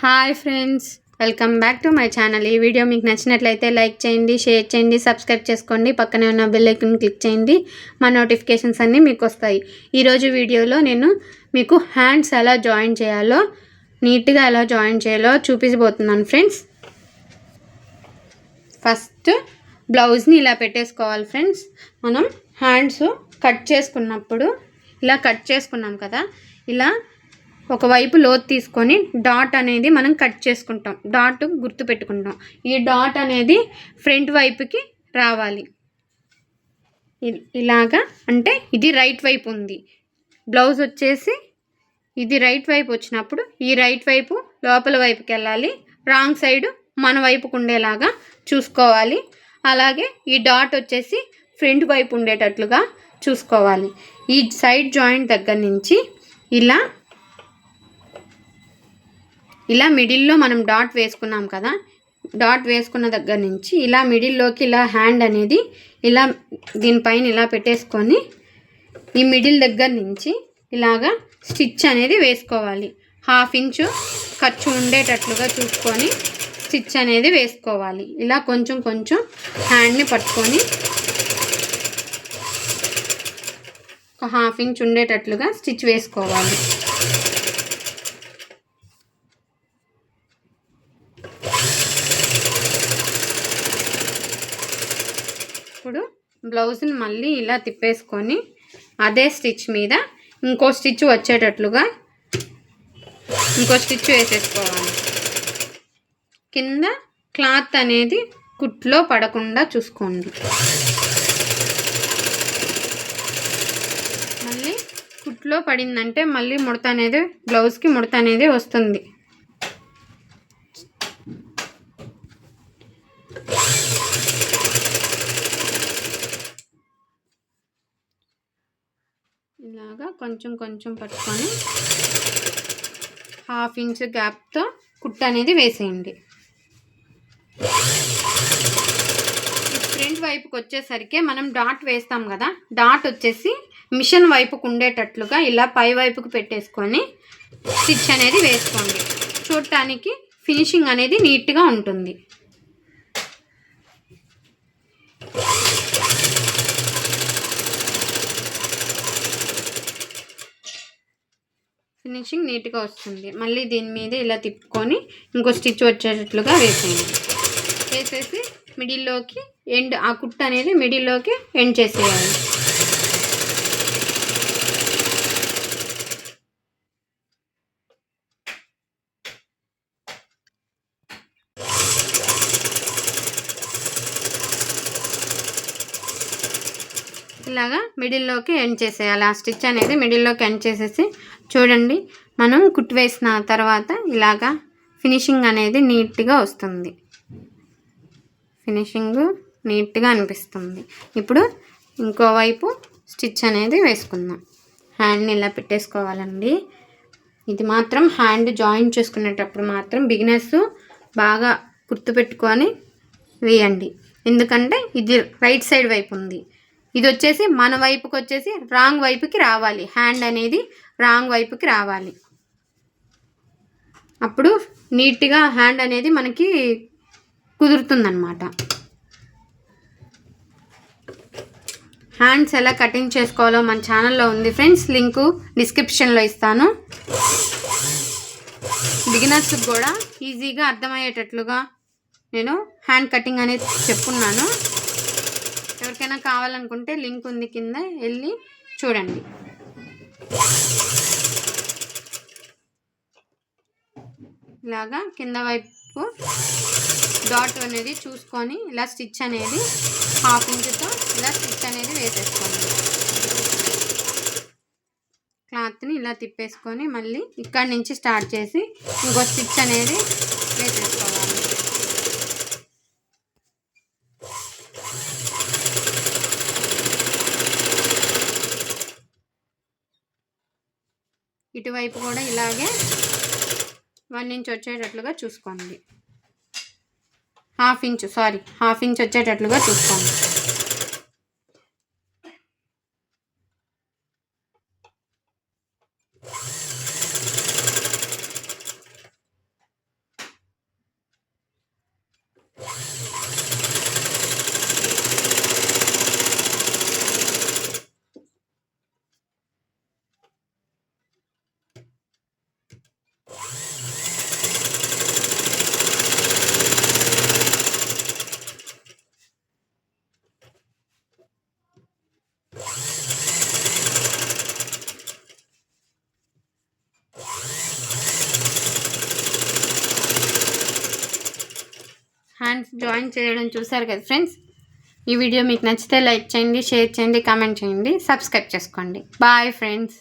Hi friends welcome back to my channel. ఈ video మీకు నచ్చినట్లయితే లైక్ చేయండి షేర్ చేయండి సబ్స్క్రైబ్ చేసుకోండి పక్కనే ఉన్న బెల్ ఐకన్ క్లిక్ చేయండి మా నోటిఫికేషన్స్ అన్నీ మీకు వస్తాయి. ఈరోజు వీడియోలో నేను మీకు హ్యాండ్స్ ఎలా జాయిన్ చేయాలో నీట్గా ఎలా జాయిన్ చేయాలో చూపించబోతున్నాను ఫ్రెండ్స్. ఫస్ట్ బ్లౌజ్ని ఇలా పెట్టేసుకోవాలి ఫ్రెండ్స్. మనం హ్యాండ్స్ కట్ చేసుకున్నప్పుడు ఇలా కట్ చేసుకున్నాం కదా ఇలా ఒకవైపు లోతు తీసుకొని డాట్ అనేది మనం కట్ చేసుకుంటాం. డాట్ గుర్తు పెట్టుకుంటాం. ఈ డాట్ అనేది ఫ్రంట్ వైపుకి రావాలి. ఇ- ఇలాగా అంటే ఇది రైట్ వైపు ఉంది. బ్లౌజ్ వచ్చేసి ఇది రైట్ వైపు వచ్చినప్పుడు ఈ రైట్ వైపు లోపల వైపుకి వెళ్ళాలి. రాంగ్ సైడ్ మన వైపుకు ఉండేలాగా చూసుకోవాలి. అలాగే ఈ డాట్ వచ్చేసి ఫ్రంట్ వైపు ఉండేటట్లుగా చూసుకోవాలి. ఈ సైడ్ జాయింట్ దగ్గర నుంచి ఇలా ఇలా మిడిల్లో మనం డాట్ వేసుకున్నాం కదా డాట్ వేసుకున్న దగ్గర నుంచి ఇలా మిడిల్లోకి ఇలా హ్యాండ్ అనేది ఇలా దీనిపైన ఇలా పెట్టేసుకొని ఈ మిడిల్ దగ్గర నుంచి ఇలాగా స్టిచ్ అనేది వేసుకోవాలి. హాఫ్ ఇంచు ఖర్చు ఉండేటట్లుగా చూసుకొని స్టిచ్ అనేది వేసుకోవాలి. ఇలా కొంచెం కొంచెం హ్యాండ్ని పట్టుకొని ఒక హాఫ్ ఇంచ్ ఉండేటట్లుగా స్టిచ్ వేసుకోవాలి. ఇప్పుడు బ్లౌజ్ని మళ్ళీ ఇలా తిప్పేసుకొని అదే స్టిచ్ మీద ఇంకో స్టిచ్ వచ్చేటట్లుగా ఇంకో స్టిచ్ వేసేసుకోవాలి. కింద క్లాత్ అనేది కుట్లో పడకుండా చూసుకోండి. మళ్ళీ కుట్లో పడిందంటే మళ్ళీ ముడత అనేది బ్లౌజ్కి ముడత అనేది వస్తుంది. ఇలాగా కొంచెం కొంచెం పట్టుకొని హాఫ్ ఇంచ్ గ్యాప్తో కుట్ట అనేది వేసేయండి. ఫ్రంట్ వైపుకి వచ్చేసరికి మనం డాట్ వేస్తాం కదా డాట్ వచ్చేసి మిషన్ వైపుకు ఉండేటట్లుగా ఇలా పై వైపుకు పెట్టేసుకొని స్టిచ్ అనేది వేసుకోండి. చూడటానికి ఫినిషింగ్ అనేది నీట్గా ఉంటుంది. ఫినిషింగ్ నీట్గా వస్తుంది. మళ్ళీ దీని మీద ఇలా తిప్పుకొని ఇంకో స్టిచ్ వచ్చేటట్లుగా వేసేయండి. వేసేసి మిడిల్లోకి ఎండ్ ఆ కుట్ట అనేది మిడిల్లోకి ఎండ్ చేసేయాలి. ఇలాగా మిడిల్లోకి ఎండ్ చేసేయాలి. ఆ స్టిచ్ అనేది మిడిల్లోకి ఎండ్ చేసేసి చూడండి మనం కుట్టు వేసిన తర్వాత ఇలాగా ఫినిషింగ్ అనేది నీట్గా వస్తుంది. ఫినిషింగ్ నీట్గా అనిపిస్తుంది. ఇప్పుడు ఇంకోవైపు స్టిచ్ అనేది వేసుకుందాం. హ్యాండ్ని ఇలా పెట్టేసుకోవాలండి. ఇది మాత్రం హ్యాండ్ జాయిన్ చేసుకునేటప్పుడు మాత్రం బిగినర్స్ బాగా గుర్తుపెట్టుకొని వేయండి. ఎందుకంటే ఇది రైట్ సైడ్ వైపు ఉంది. ఇది వచ్చేసి మన వైపుకి వచ్చేసి రాంగ్ వైపుకి రావాలి. హ్యాండ్ అనేది రాంగ్ వైపుకి రావాలి. అప్పుడు నీట్గా హ్యాండ్ అనేది మనకి కుదురుతుందన్నమాట. హ్యాండ్స్ ఎలా కటింగ్ చేసుకోవాలో మన ఛానల్లో ఉంది ఫ్రెండ్స్. లింకు డిస్క్రిప్షన్లో ఇస్తాను. బిగినర్స్కి కూడా ఈజీగా అర్థమయ్యేటట్లుగా నేను హ్యాండ్ కటింగ్ అనేది చెప్పున్నాను ఎవరికైనా కావాలనుకుంటే లింక్ ఉంది కింద వెళ్ళి చూడండి. ఇలాగా కింద వైపు డాట్ అనేది చూసుకొని ఇలా స్టిచ్ అనేది హాఫ్ ఇంచుతో ఇలా స్టిచ్ అనేది వేసేసుకోండి. క్లాత్ని ఇలా తిప్పేసుకొని మళ్ళీ ఇక్కడి నుంచి స్టార్ట్ చేసి ఇంకో స్టిచ్ అనేది వేసేసుకోవాలి. ఇటువైపు కూడా ఇలాగే వన్ ఇంచ్ వచ్చేటట్లుగా చూసుకోండి. Half inch sorry half inch వచ్చేటట్లుగా చూసుకోండి. హ్యాండ్స్ జాయిన్ చేయడం చూసారు కదా ఫ్రెండ్స్? ఈ వీడియో మీకు నచ్చితే లైక్ చేయండి షేర్ చేయండి కామెంట్ చేయండి సబ్స్క్రైబ్ చేసుకోండి. Bye friends.